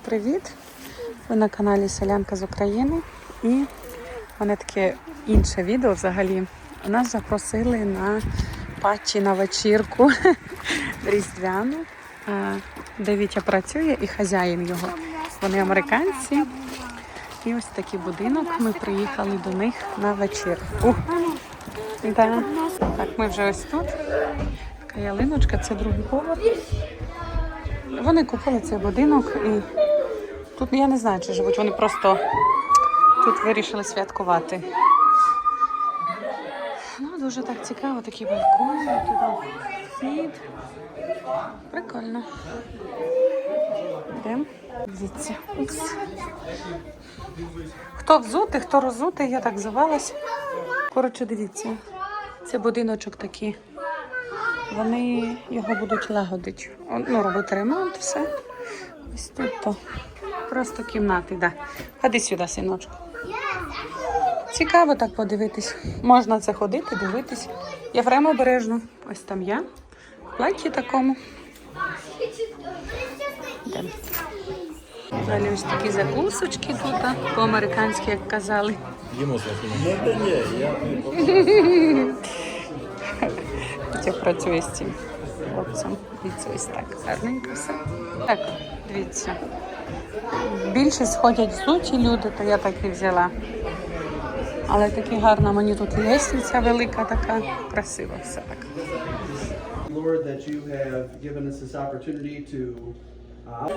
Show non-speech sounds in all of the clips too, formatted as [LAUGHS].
Привіт! Ви на каналі Селянка з України. І мене таке інше відео взагалі. Нас запросили на патчі на вечірку [LAUGHS] різдвяну, де Вітя працює і хазяїн його. Вони американці. І ось такий будинок. Ми приїхали до них на вечірку. Да. Так, ми вже ось тут. Така ялиночка, це другий поверх. Вони купили цей будинок і тут я не знаю, чи живуть. Вони просто тут вирішили святкувати. Ну, дуже так цікаво, такі балкони, туди вхід. Прикольно. Дивіться. Хто взутий, хто розутий, я так звалась. Коротше, дивіться. Це будиночок такий. Вони його будуть лагодити. Ну, робити ремонт, все. Ось тут то. Просто кімнати, да. Ходи сюди, синочку. Цікаво так подивитись. Можна це ходити, дивитись. Єфрем обережно. Ось там я. В платі такому. Йдемо. Далі ось такі закусочки тут, по-американськи, як казали. Їмо смачно. Я працюю з цим хлопцем. Дивіться, ось так. Гарненько все. Так, дивіться. Більше сходять взуті люди, то я так і взяла. Але такі гарна мені тут лестниця велика, така красива все так. Lord, that you have given us this opportunity to uh,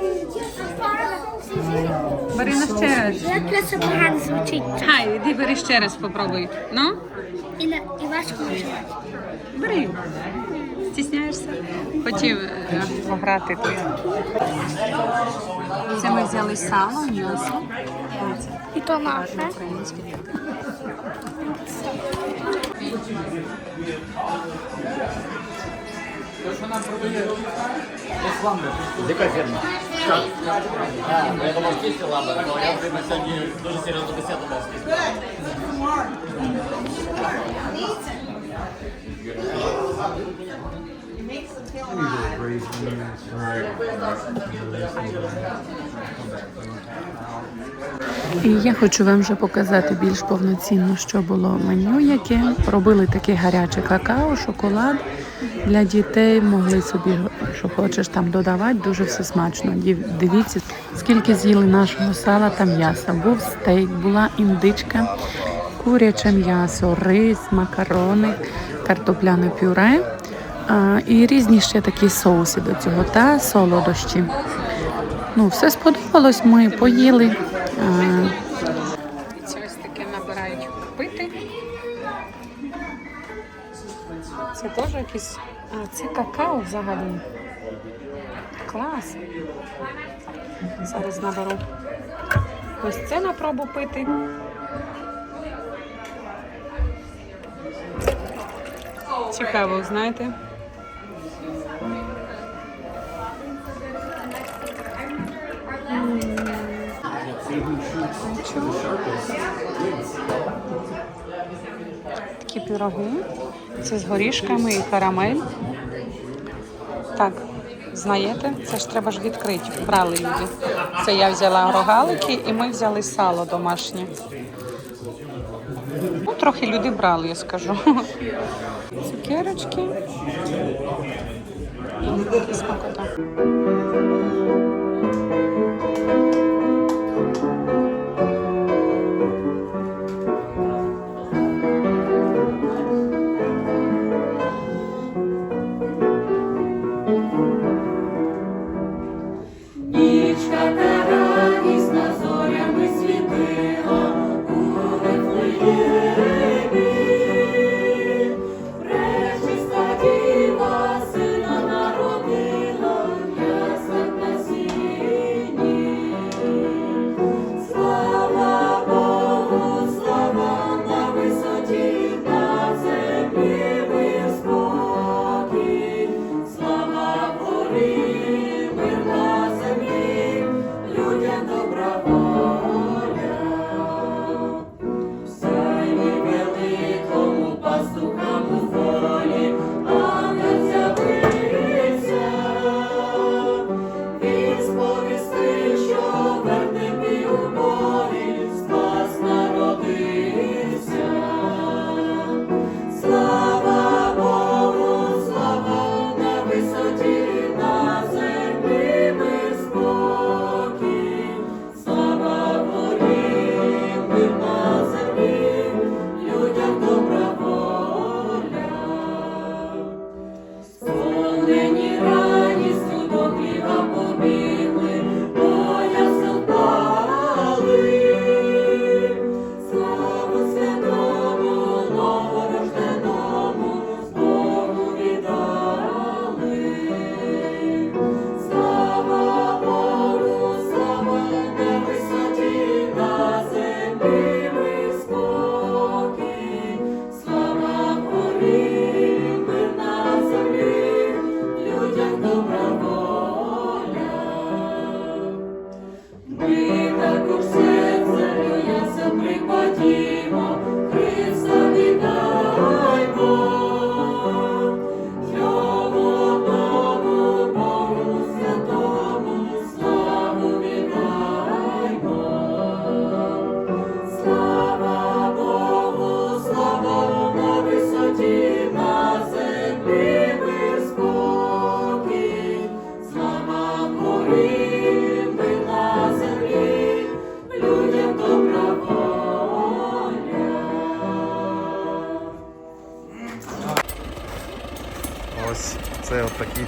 Бери на ще раз. Як це погано звучить. Хай, іди бери ще раз попробуй. Ну, І, і важко бери. Стісняєшся? Хотів е, пограти тут. Це ми взяли сало, м'ясо. І то наше. Українське. Яка фірма? Я думав, кісті ламбер, але я вже на сьогодні дуже серйозно мав І я хочу вам вже показати більш повноцінно, що було меню, яке робили таке гаряче какао, шоколад для дітей. Могли собі, що хочеш, там додавати. Дуже все смачно. Дивіться, скільки з'їли нашого сала та м'яса. Був стейк, була індичка, куряче м'ясо, рис, макарони, картопляне пюре. І різні ще такі соуси до цього та солодощі. Ну, все сподобалось, ми поїли. Це ось таке набирають пити. Це теж якісь. А, це какао взагалі. Клас. Зараз наберу. Ось це на пробу пити. Цікаво, знаєте. Такі піроги. Це з горішками і карамель. Так, знаєте, це ж треба ж відкрити. Брали люди. Це я взяла рогалики і ми взяли сало домашнє. Ну, трохи люди брали, я скажу. Цукерочки. І смакота.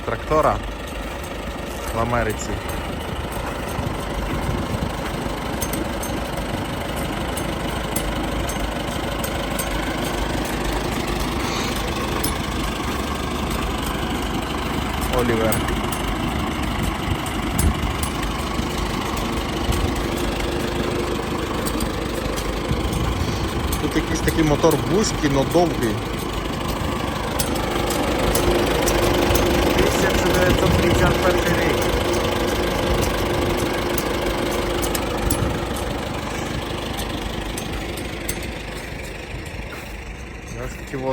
Трактора в Америці. Олівер. Тут якийсь такий мотор вузький, но довгий. 1951 рік.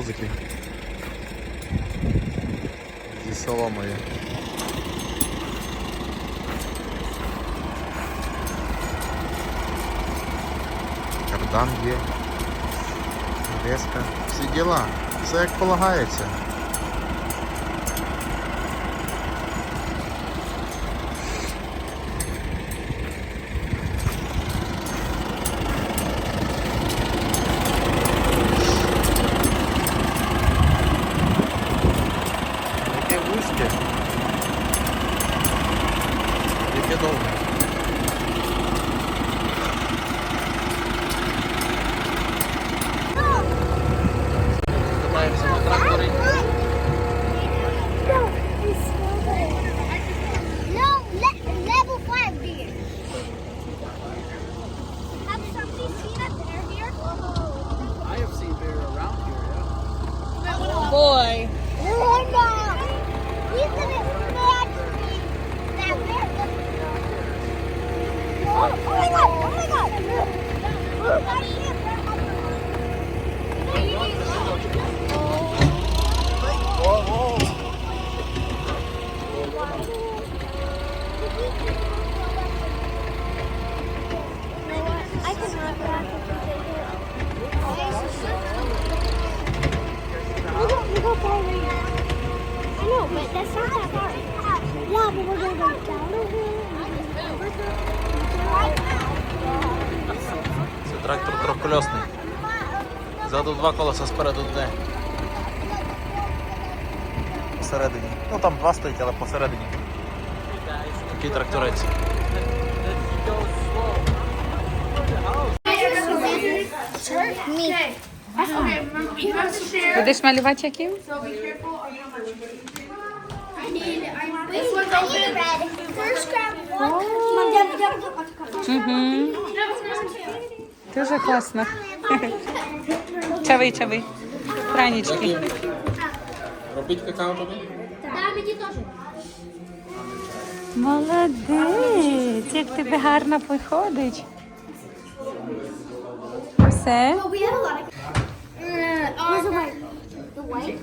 Такі. Зі соломою. Кардан є. Леска. Всі діла. Все як полагається. Just- Oh, oh my god! Oh my god! Трьохкольосний. Ззаду два колеса, спереду одне. Посередині. Ну там два стоїть, але посередині. Такий тракторець. Будеш малювати яким? Угу. Дуже класно. Чави, чави. Пранічки. Робіть какао тобі? Да, мені теж. Молодець, як тебе гарно виходить. Все. White?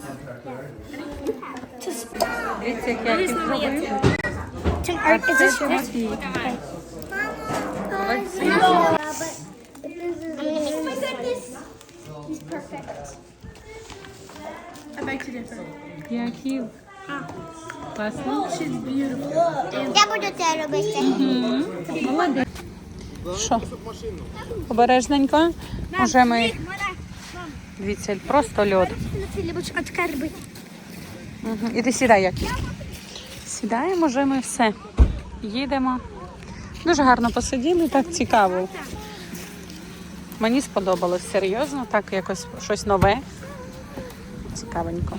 Just. Дивіться, як я їх зробив. А це ще. Молодці. No, but oh my goodness, he's perfect. Які. Класно. Я буду це робити. Молодець. Що? Обережненько. Уже ми, дивіться, просто льод. Угу. Іди сідай, Які. Сідаємо, вже ми все. Їдемо. Дуже гарно посиділи, так цікаво. Мені сподобалось серйозно, так якось щось нове. Цікавенько.